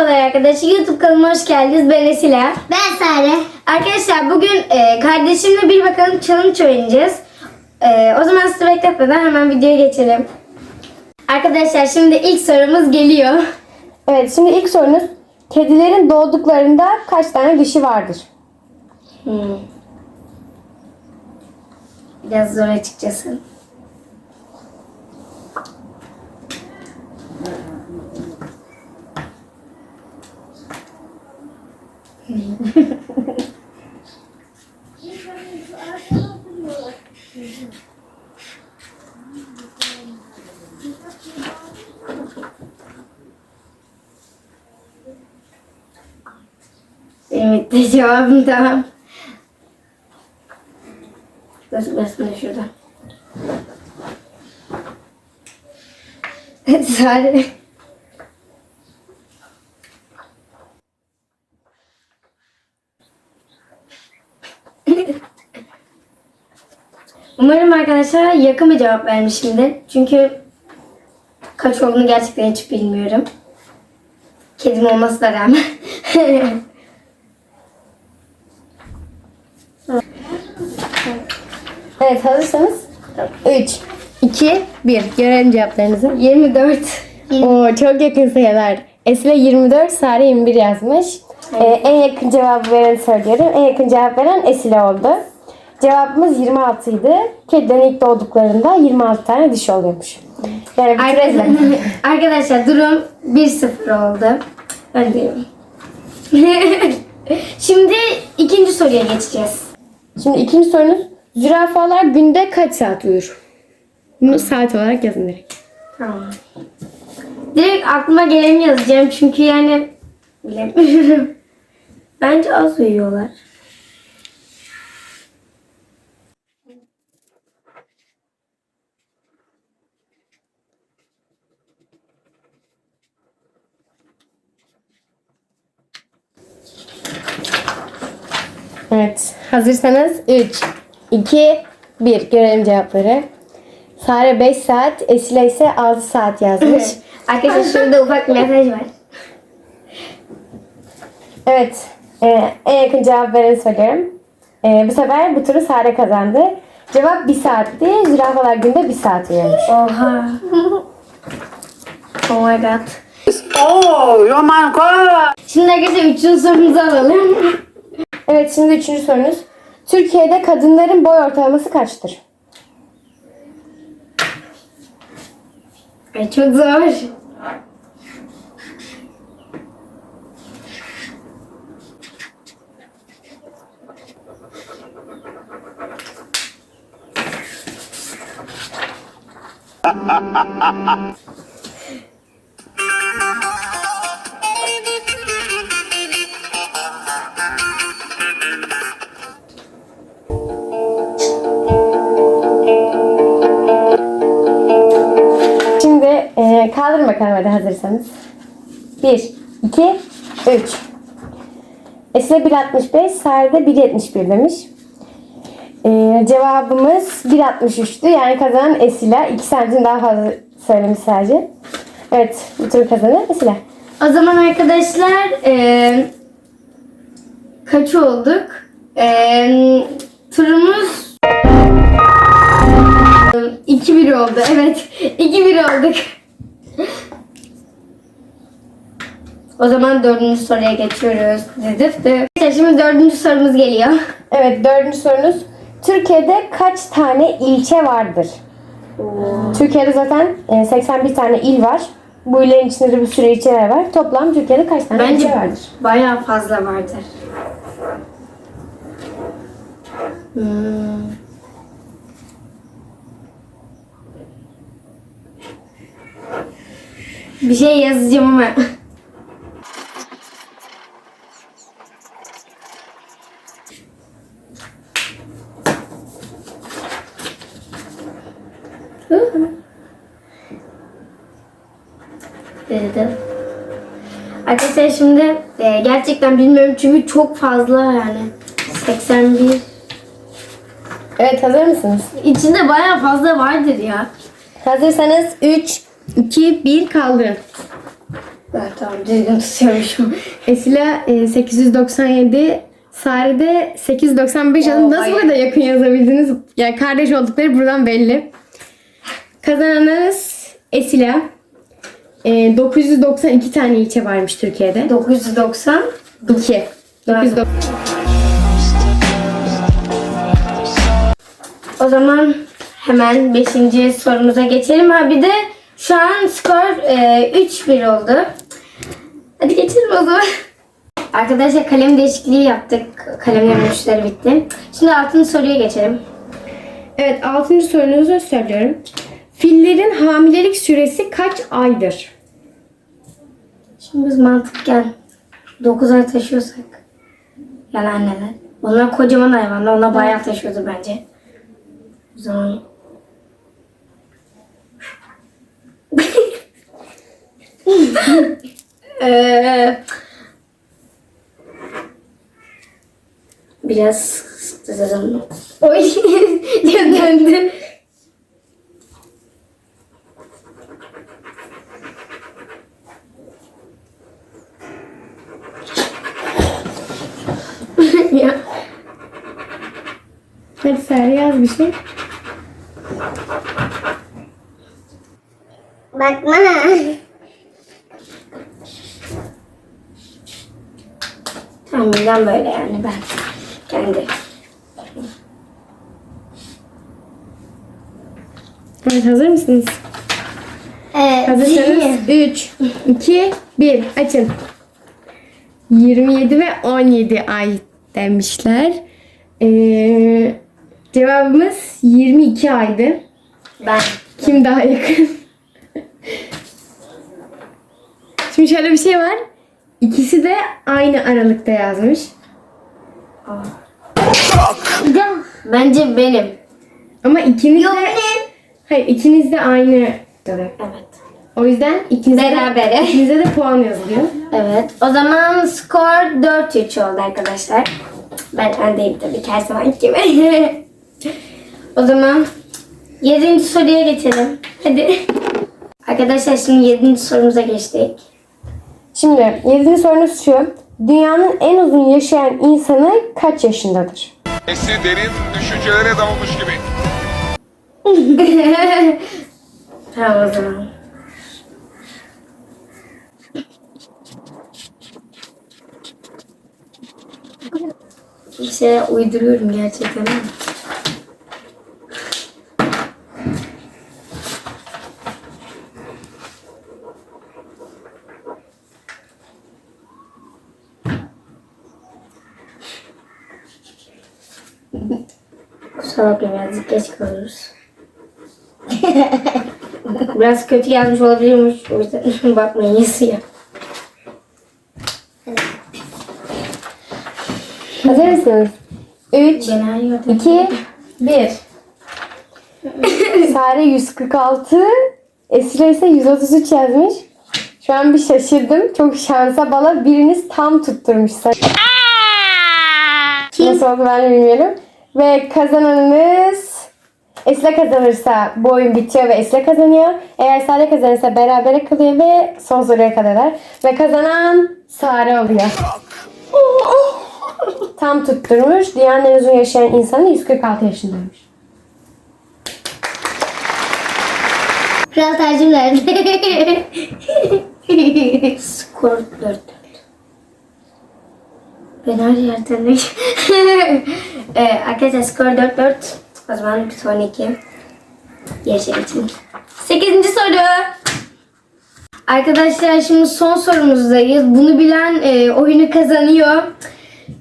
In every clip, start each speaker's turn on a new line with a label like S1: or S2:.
S1: Merhabalar arkadaşlar. YouTube kanalıma hoş geldiniz. Ben Esila.
S2: Ben Sare.
S1: Arkadaşlar bugün e, kardeşimle bir bakalım challenge oynayacağız. E, o zaman sizi bekletmeden hemen videoya geçelim. Arkadaşlar şimdi ilk sorumuz geliyor.
S3: Evet şimdi ilk sorunuz. Kedilerin doğduklarında kaç tane dişi vardır?
S1: Hmm. Biraz zor açıkçası. Benim de cevabım tamam. Dur basma şurada. Sare. Umarım arkadaşlar yakın bir cevap vermişimdir. Çünkü kaç olduğunu gerçekten hiç bilmiyorum. Kedim olmasına rağmen.
S3: Evet hazırsanız 3, 2, 1 görelim cevaplarınızı.
S1: 24.
S3: Oo, çok yakın sayılar. Esile 24, Sare 21 yazmış. Ee, en yakın cevabı veren söylüyorum. En yakın cevap veren Esile oldu. Cevabımız 26 idi. Kedilerin ilk doğduklarında 26 tane dişi oluyormuş. Yani
S1: Arkadaşlar, arkadaşlar durum 1-0 oldu. Ben diyorum. Şimdi ikinci soruya geçeceğiz.
S3: Şimdi ikinci sorunuz. Zürafalar günde kaç saat uyur? Bunu saat olarak yazın direkt.
S1: Tamam. Direkt aklıma geleni yazacağım çünkü yani bilemiyorum. Bence az uyuyorlar.
S3: Evet. Hazırsanız 3, 2, 1. Görelim cevapları. Sare 5 saat, Esile ise 6 saat yazmış.
S1: Arkadaşlar şurada ufak mesaj var.
S3: evet. E, en yakın cevap vereni söylüyorum. E, bu sefer bu turu Sare kazandı. Cevap 1 saatti. Zürafalar günde 1 saat uyuyormuş.
S1: Oha. oh my god.
S4: Oh, oh my god!
S1: Şimdi arkadaşlar üçüncü sorumuzu alalım.
S3: Evet şimdi üçüncü sorunuz. Türkiye'de kadınların boy ortalaması kaçtır?
S1: Ay çok zor.
S3: Bakalım hadi hazırsanız. 1, 2, 3. Esile 1.65, Sare de 1.71 demiş. E, cevabımız 1.63'tü. Yani kazanan Esila. 2 santim daha fazla söylemiş sadece. Evet, bu tur kazanan Esila.
S1: O zaman arkadaşlar eee kaç olduk? Eee turumuz 2-1 oldu. Evet. 2-1 olduk. O zaman dördüncü soruya geçiyoruz. Dıdıftı. Arkadaşlar şimdi dördüncü sorumuz geliyor.
S3: Evet, dördüncü sorunuz. Türkiye'de kaç tane ilçe vardır? Türkiye'de zaten e, 81 tane il var. Bu illerin içinde de bir sürü ilçeler var. Toplam Türkiye'de kaç tane
S1: Bence
S3: ilçe vardır?
S1: bayağı fazla vardır. Hmm. Bir şey yazacağım ama. Dedi. Arkadaşlar şimdi e, gerçekten bilmiyorum çünkü çok fazla yani. 81.
S3: Evet, hazır mısınız?
S1: İçinde bayağı fazla vardır ya.
S3: Hazırsanız 3, 2, 1 kaldırın.
S1: Evet tamam düzgün tutuyormuşum.
S3: Esila e, 897, Sare de 895
S1: Oo,
S3: alın. Nasıl bu kadar yakın yazabildiniz? Yani kardeş oldukları buradan belli. Kazananınız Esila. E, 992 tane ilçe varmış Türkiye'de.
S1: 990.
S3: 2. 990.
S1: O zaman hemen 5. sorumuza geçelim. Ha bir de şu an skor e, 3-1 oldu. Hadi geçelim o zaman. Arkadaşlar kalem değişikliği yaptık. Kalemlerin uçları bitti. Şimdi 6. soruya geçelim.
S3: Evet 6. sorunuzu söylüyorum. Fillerin hamilelik süresi kaç aydır?
S1: Şimdi biz mantıkken 9 ay taşıyorsak yani anneler. Onlar kocaman hayvanlar. Onlar bayağı taşıyordu bence. O zaman Eee, biraz sıkıldım. Oy döndü. ya.
S3: Hadi Sare yaz bir şey.
S1: Bakma. Tahminden böyle yani ben kendi.
S3: Evet hazır mısınız?
S1: Evet.
S3: Hazırsanız 3, 2, 1 açın. 27 ve 17 ay demişler. Ee, cevabımız 22 aydı.
S1: Ben.
S3: Kim daha yakın? Şimdi şöyle bir şey var. İkisi de aynı aralıkta yazmış.
S1: Bence benim.
S3: Ama ikiniz
S1: Yok
S3: de...
S1: benim.
S3: Hayır ikiniz de aynı.
S1: Evet.
S3: O yüzden ikinize de,
S1: Berabere.
S3: ikinize de puan yazılıyor.
S1: Evet. O zaman skor 4-3 oldu arkadaşlar. Ben öndeyim tabii ki her zaman gibi. o zaman 7. soruya geçelim. Hadi. Arkadaşlar şimdi 7. sorumuza geçtik.
S3: Şimdi 7. sorunuz şu. Dünyanın en uzun yaşayan insanı kaç yaşındadır?
S2: Messi derin düşüncelere dalmış gibi.
S1: Tamam o zaman. Bir şey uyduruyorum gerçekten ama. Kusura bakmayın birazcık geç kalıyoruz. Biraz kötü yazmış olabilirmiş. O yüzden bakmayın yazıyor.
S3: Hazır mısınız? 3,
S1: Ben her yerde
S3: 2, 1. Sare 146, Esra ise 133 yazmış. Şu an bir şaşırdım. Çok şansa bala biriniz tam tutturmuş. Nasıl oldu ben de bilmiyorum. Ve kazananınız Esra kazanırsa bu oyun bitiyor ve Esra kazanıyor. Eğer Sare kazanırsa berabere kalıyor ve son soruya kadar. Ve kazanan Sare oluyor. Tam tutturmuş. Dünyanın uzun yaşayan insanı 146 yaşındaymış.
S1: Kral tercih nerede? Skor 4 Ben her yerden de... ee, arkadaşlar skor 4-4. O zaman bir sonraki yarışa geçelim. 8. soru. Arkadaşlar şimdi son sorumuzdayız. Bunu bilen e, oyunu kazanıyor.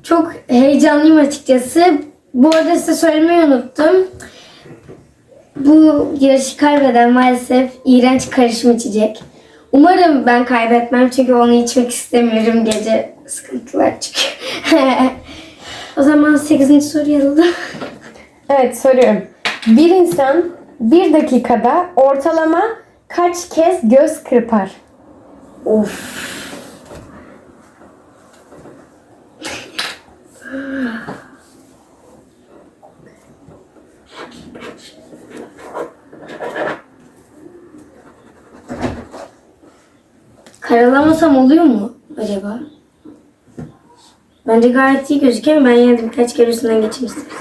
S1: Çok heyecanlıyım açıkçası. Bu arada size söylemeyi unuttum. Bu yarışı kaybeden maalesef iğrenç karışım içecek. Umarım ben kaybetmem çünkü onu içmek istemiyorum. Gece sıkıntılar çıkıyor. o zaman 8. soru yazıldı.
S3: Evet soruyorum. Bir insan bir dakikada ortalama kaç kez göz kırpar?
S1: of. Karalamasam oluyor mu acaba? Bence gayet iyi gözüküyor ama ben yine de birkaç kere üstünden geçeyim istedim.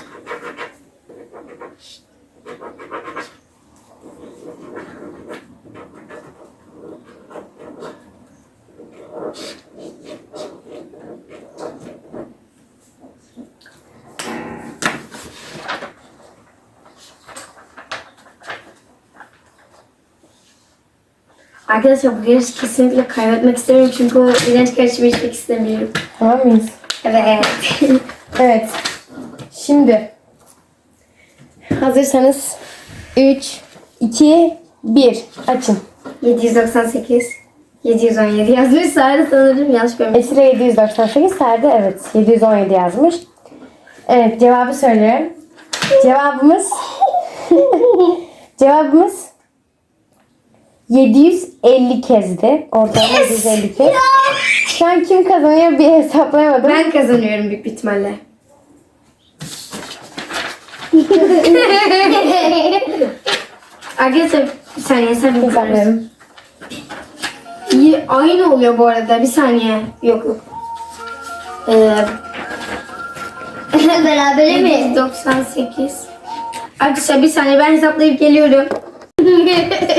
S1: Arkadaşlar bu yarışı kesinlikle kaybetmek istemiyorum çünkü o iğrenç karışımı içmek istemiyorum.
S3: Tamam mıyız?
S1: Evet.
S3: Evet. Şimdi hazırsanız 3, 2, 1 açın.
S1: 798 717 yazmış. Sare sanırım yanlış görmüş.
S3: Esra 798, Serde evet 717 yazmış. Evet cevabı söylüyorum. Cevabımız cevabımız 750 kezdi. Ortalama 750 kez. Şu an kim kazanıyor bir hesaplayamadım.
S1: Ben kazanıyorum büyük bir ihtimalle. Arkadaşlar bir saniye sen bir. İyi, Aynı oluyor bu arada. Bir saniye. Yok yok. Ee,
S5: Beraber mi?
S1: 98. Arkadaşlar bir saniye ben hesaplayıp geliyorum.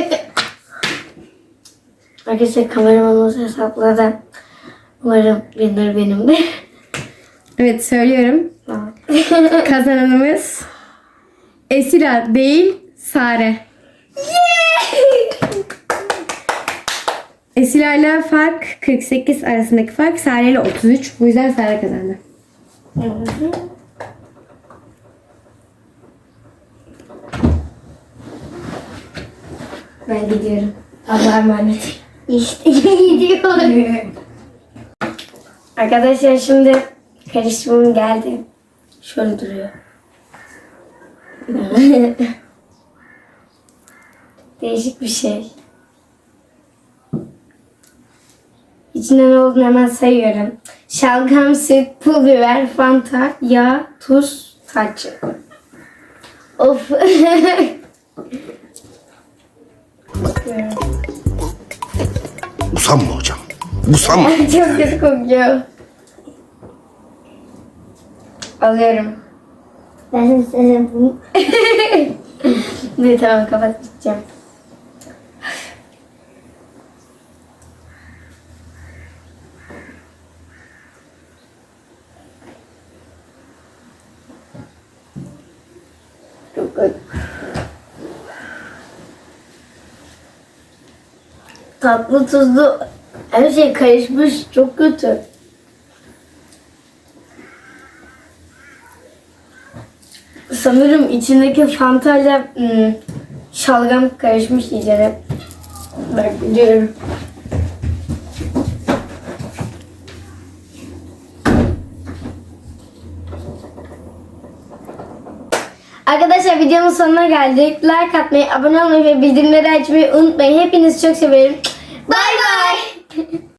S1: Arkadaşlar kameramanımız hesapladı. Umarım winner benim de.
S3: Evet söylüyorum. Kazananımız Esra değil Sare. Esra ile fark 48 arasındaki fark Sare ile 33. Bu yüzden Sare kazandı.
S1: Ben gidiyorum. Allah'a emanet.
S5: İşte gidiyor.
S1: Arkadaşlar şimdi karışımım geldi. Şöyle duruyor. Değişik bir şey. İçinde ne olduğunu hemen sayıyorum. Şalgam, süt, pul biber, fanta, yağ, tuz, tarçın. Of.
S6: Usanma hocam. Usanma.
S1: Çok kötü kokuyor. Alıyorum.
S5: Ben
S1: Ne tamam kapatacağım. Çok Tatlı tuzlu her şey karışmış çok kötü. Sanırım içindeki fantayla ım, şalgam karışmış iyice. Bak biliyorum. Arkadaşlar videonun sonuna geldik. Like atmayı, abone olmayı ve bildirimleri açmayı unutmayın. Hepinizi çok severim.